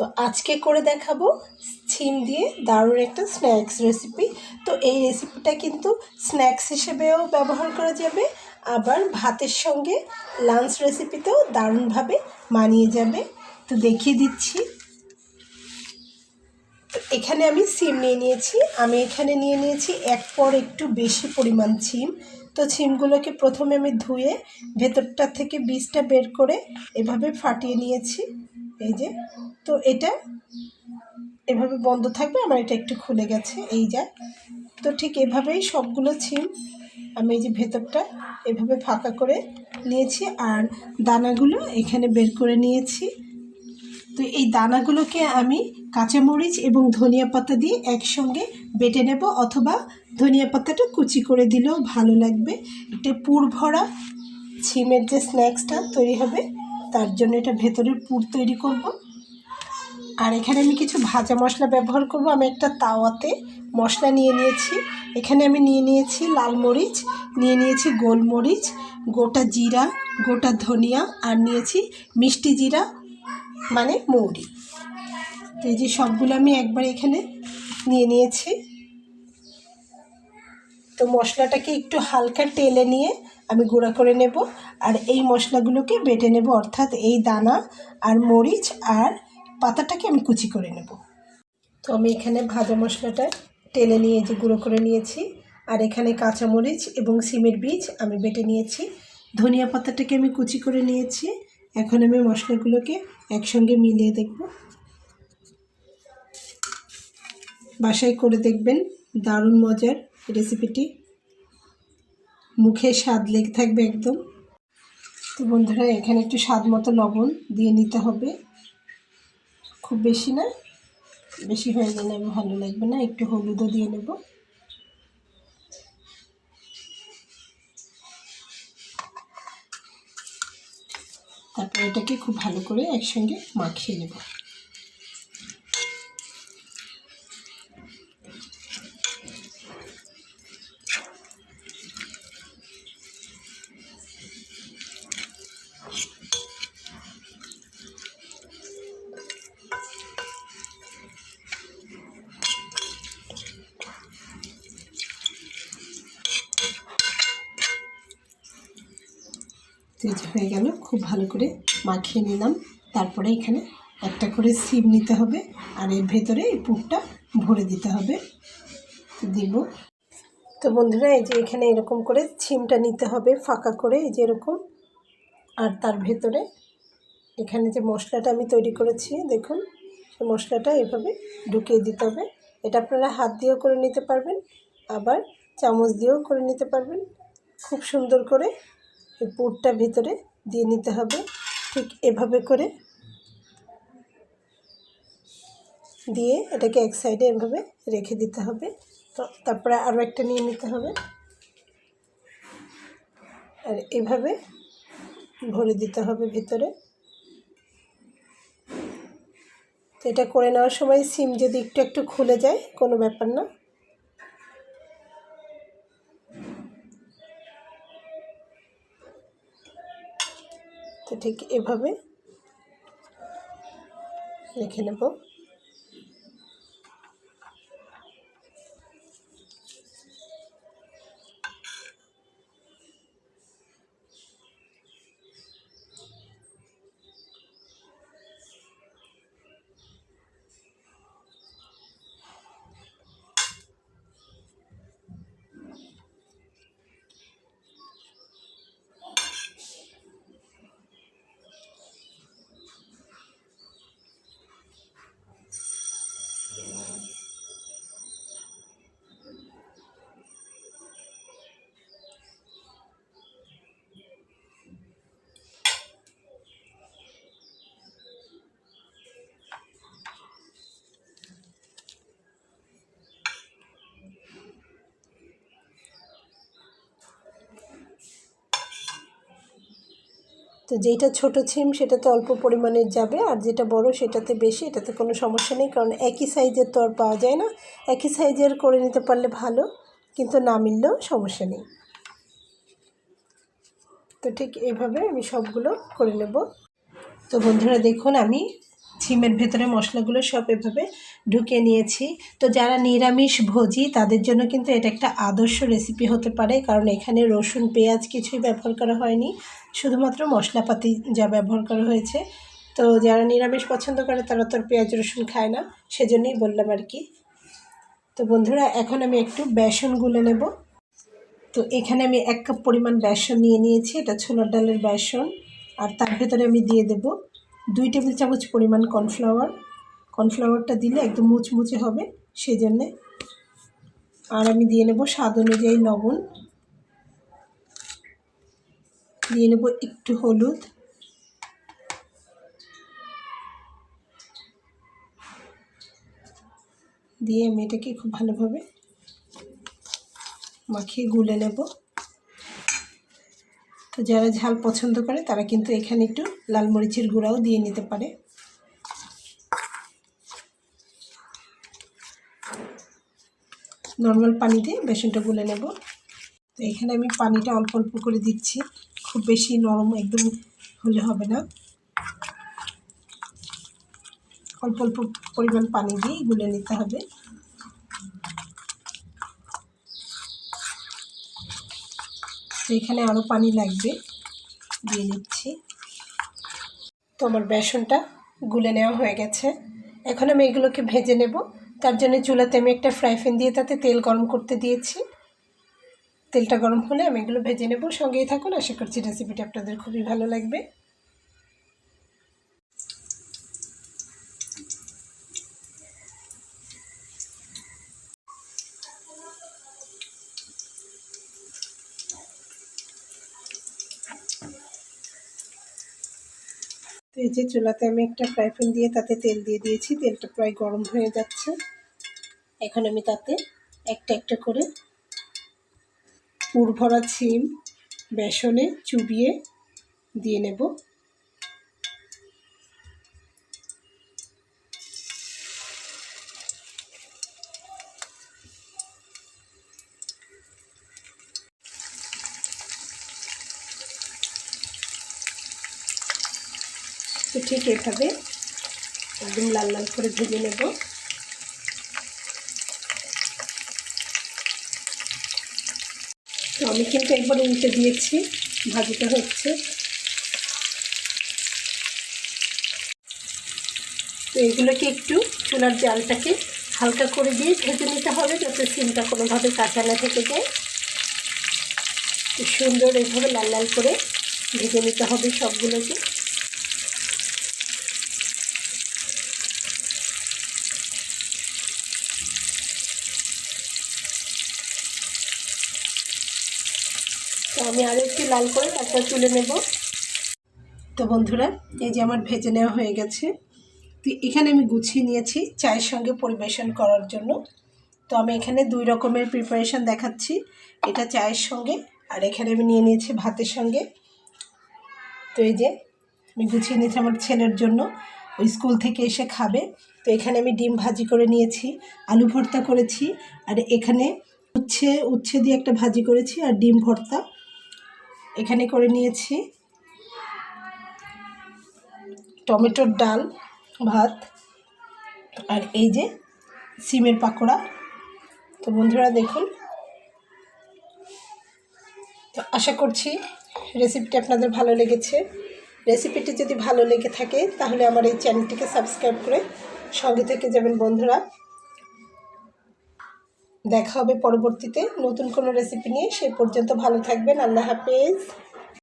তো আজকে করে দেখাবো ছিম দিয়ে দারুণ একটা স্ন্যাক্স রেসিপি তো এই রেসিপিটা কিন্তু স্ন্যাক্স হিসেবেও ব্যবহার করা যাবে, আবার ভাতের সঙ্গে লাঞ্চ রেসিপিতেও দারুণভাবে মানিয়ে যাবে। তো দেখিয়ে দিচ্ছি। তো এখানে আমি সিম নিয়ে নিয়েছি। আমি এখানে নিয়ে নিয়েছি এক পর একটু বেশি পরিমাণ সিম তো সিমগুলোকে প্রথমে আমি ধুয়ে ভেতরটা থেকে বীজটা বের করে এভাবে ফাটিয়ে নিয়েছি। এই যে, তো এটা এভাবে বন্ধ থাকবে আমার এটা একটু খুলে গেছে, এই যা। তো ঠিক এভাবেই সবগুলো ছিম আমি এই যে ভেতরটা এভাবে ফাঁকা করে নিয়েছি, আর দানাগুলো এখানে বের করে নিয়েছি। তো এই দানাগুলোকে আমি কাঁচামরিচ এবং ধনিয়া পাতা দিয়ে একসঙ্গে বেটে নেব, অথবা ধনিয়া পাতাটা কুচি করে দিলেও ভালো লাগবে। এটা পুর ভরা ছিমের যে স্ন্যাক্সটা তৈরি হবে তার জন্য এটা ভেতরের পুর তৈরি করব। আর এখানে আমি কিছু ভাজা মশলা ব্যবহার করব। আমি একটা তাওয়াতে মশলা নিয়ে নিয়েছি। এখানে আমি নিয়ে নিয়েছি লাল মরিচ, নিয়ে নিয়েছি গোলমরিচ, গোটা জিরা, গোটা ধনিয়া আর নিয়েছি মিষ্টি জিরা মানে মৌরি। তো এই যে সবগুলো আমি একবার এখানে নিয়ে নিয়েছি। তো মশলাটাকে একটু হালকা টেলে নিয়ে আমি গুঁড়া করে নেব আর এই মশলাগুলোকে বেটে নেব, অর্থাৎ এই দানা আর মরিচ আর পাতাটাকে আমি কুচি করে নেব। তো আমি এখানে ভাজা মশলাটা টেলে নিয়ে যে গুঁড়ো করে নিয়েছি আর এখানে কাঁচামরিচ এবং সিমের বীজ আমি বেটে নিয়েছি। ধনিয়া পাতাটাকে আমি কুচি করে নিয়েছি। এখন আমি মশলাগুলোকে একসঙ্গে মিলিয়ে দেখব। বাসায় করে দেখবেন দারুণ মজার রেসিপিটি। মুখে স্বাদ লেগে থাকবে একদম। তো বন্ধুরা, এখানে একটু স্বাদ মতো লবণ দিয়ে নিতে হবে। খুব বেশি না, বেশি হয়ে গেলে ভালো লাগবে না। একটু হলুদও দিয়ে নেব। তারপর এটাকে খুব ভালো করে একসঙ্গে মাখিয়ে নেব। তেজ হয়ে গেল। খুব ভালো করে মাখিয়ে নিলাম। তারপরে এখানে একটা করে সিম নিতে হবে আর এর ভেতরে এই পুরটা ভরে দিতে হবে। দিব। তো বন্ধুরা, এই যে এখানে এরকম করে সিমটা নিতে হবে, ফাঁকা করে, এই যে এরকম। আর তার ভেতরে এখানে যে মশলাটা আমি তৈরি করেছি, দেখুন, সেই মশলাটা এভাবে ঢুকিয়ে দিতে হবে। এটা আপনারা হাত দিয়েও করে নিতে পারবেন, আবার চামচ দিয়েও করে নিতে পারবেন। খুব সুন্দর করে পুরটা ভিতরে দিয়ে নিতে হবে। ঠিক এভাবে করে দিয়ে এটাকে এক সাইডে এভাবে রেখে দিতে হবে। তো তারপরে আরও একটা নিয়ে নিতে হবে। আর এভাবে ভরে দিতে হবে ভিতরে। তো এটা করে নেওয়ার সময় সিম যদি একটু একটু খুলে যায়, কোনো ব্যাপার না। তো ঠিক এভাবে রেখে নেব। তো যেটা ছোট ছিম, সেটাতে অল্প পরিমাণের যাবে। আর যেটা বড়, সেটাতে বেশি, এটাতে কোনো সমস্যা নেই। কারণ একই সাইজের তো আর পাওয়া যায় না। একই সাইজের করে নিতে পারলে ভালো, কিন্তু না মিললেও সমস্যা নেই। তো ঠিক এইভাবে আমি সবগুলো করে নেব। তো বন্ধুরা, দেখুন, আমি ছিমের ভেতরে মশলাগুলো সব এভাবে ঢুকিয়ে নিয়েছি। তো যারা নিরামিষ ভোজি, তাদের জন্য কিন্তু এটা একটা আদর্শ রেসিপি হতে পারে, কারণ এখানে রসুন, পেঁয়াজ কিছুই ব্যবহার করা হয়নি। শুধুমাত্র মশলাপাতি যা ব্যবহার করা হয়েছে। তো যারা নিরামিষ পছন্দ করে, তারা তো পেঁয়াজ, রসুন খায় না, সেজন্যই বললাম আর কি। তো বন্ধুরা, এখন আমি একটু বেসন গুলে নেব। তো এখানে আমি এক কাপ পরিমাণ বেসন নিয়ে নিয়েছি, এটা ছোলার ডালের বেসন, আর তার ভেতরে আমি দিয়ে দেব দুই টেবিল চামচ পরিমাণ কর্নফ্লাওয়ার। কর্নফ্লাওয়ারটা দিলে একদম মুচমুচে হবে সেই জন্যে আর আমি দিয়ে নেব স্বাদ অনুযায়ী লবণ। দিয়ে নেব একটু হলুদ। দিয়ে আমি এটাকে খুব ভালোভাবে মাখিয়ে গুলে নেব। তো যারা ঝাল পছন্দ করে, তারা কিন্তু এখানে একটু লাল মরিচের গুঁড়াও দিয়ে নিতে পারে। নর্মাল পানি দিয়ে বেসনটা গুলে নেব। তো এখানে আমি পানিটা অল্প অল্প করে দিচ্ছি। খুব বেশি নরম একদম হলে হবে না। অল্প অল্প পরিমাণ পানি দিয়ে গুলে নিতে হবে। তো এখানে আরও পানি লাগবে। দিয়ে নিচ্ছি। তো আমার বেসনটা গুলে নেওয়া হয়ে গেছে। এখন আমি এগুলোকে ভেজে নেব। তার জন্য চুলাতে আমি একটা ফ্রাই প্যান দিয়ে তাতে তেল গরম করতে দিয়েছি। তেলটা গরম হলে আমি এগুলো ভেজে নেব। সঙ্গেই থাকুন। আশা করছি রেসিপিটা আপনাদের খুবই ভালো লাগবে। এই যে চুলাতে আমি একটা ফ্রাই প্যান দিয়ে তাতে তেল দিয়ে দিয়েছি। তেলটা প্রায় গরম হয়ে যাচ্ছে। এখন আমি তাতে একটা একটা করে পুর ভরা ছিম, বেসনে চুবিয়ে দিয়ে নেব। তো ঠিক এভাবে একদম লাল লাল করে ভেজে নেব। তো আমি কিন্তু একবার উল্টে দিয়েছি, ভাজিটা হচ্ছে। তো এগুলোকে একটু চুলার জালটাকে হালকা করে দিয়ে ভেজে নিতে হবে যাতে সিমটা কোনোভাবে কাঁচা না থেকে যায়। সুন্দর এইভাবে লাল লাল করে ভেজে নিতে হবে সবগুলোকে। তো আমি আরও একটু লাল করে তারপর তুলে নেব। তো বন্ধুরা, এই যে আমার ভেজে নেওয়া হয়ে গেছে। তো এখানে আমি গুছিয়ে নিয়েছি চায়ের সঙ্গে পরিবেশন করার জন্য। তো আমি এখানে দুই রকমের প্রিপারেশান দেখাচ্ছি। এটা চায়ের সঙ্গে আর এখানে আমি নিয়ে নিয়েছি ভাতের সঙ্গে। তো এই যে আমি গুছিয়ে নিয়েছি আমার ছেলের জন্য। ওই স্কুল থেকে এসে খাবে। তো এখানে আমি ডিম ভাজি করে নিয়েছি, আলু ভর্তা করেছি। আর এখানে উচ্ছে উচ্ছে দিয়ে একটা ভাজি করেছি আর ডিম ভর্তা। এখানে করে নিয়েছি টমেটোর ডাল, ভাত আর এই যে সিমের পাকোড়া। তো বন্ধুরা দেখুন, তো আশা করছি রেসিপিটি আপনাদের ভালো লেগেছে। রেসিপিটি যদি ভালো লেগে থাকে, তাহলে আমার এই চ্যানেলটিকে সাবস্ক্রাইব করে সঙ্গে থেকে যাবেন বন্ধুরা। দেখা হবে পরবর্তীতে। নতুন কোনো রেসিপি নিয়ে সে পর্যন্ত ভালো থাকবেন। আল্লাহ হাফেজ।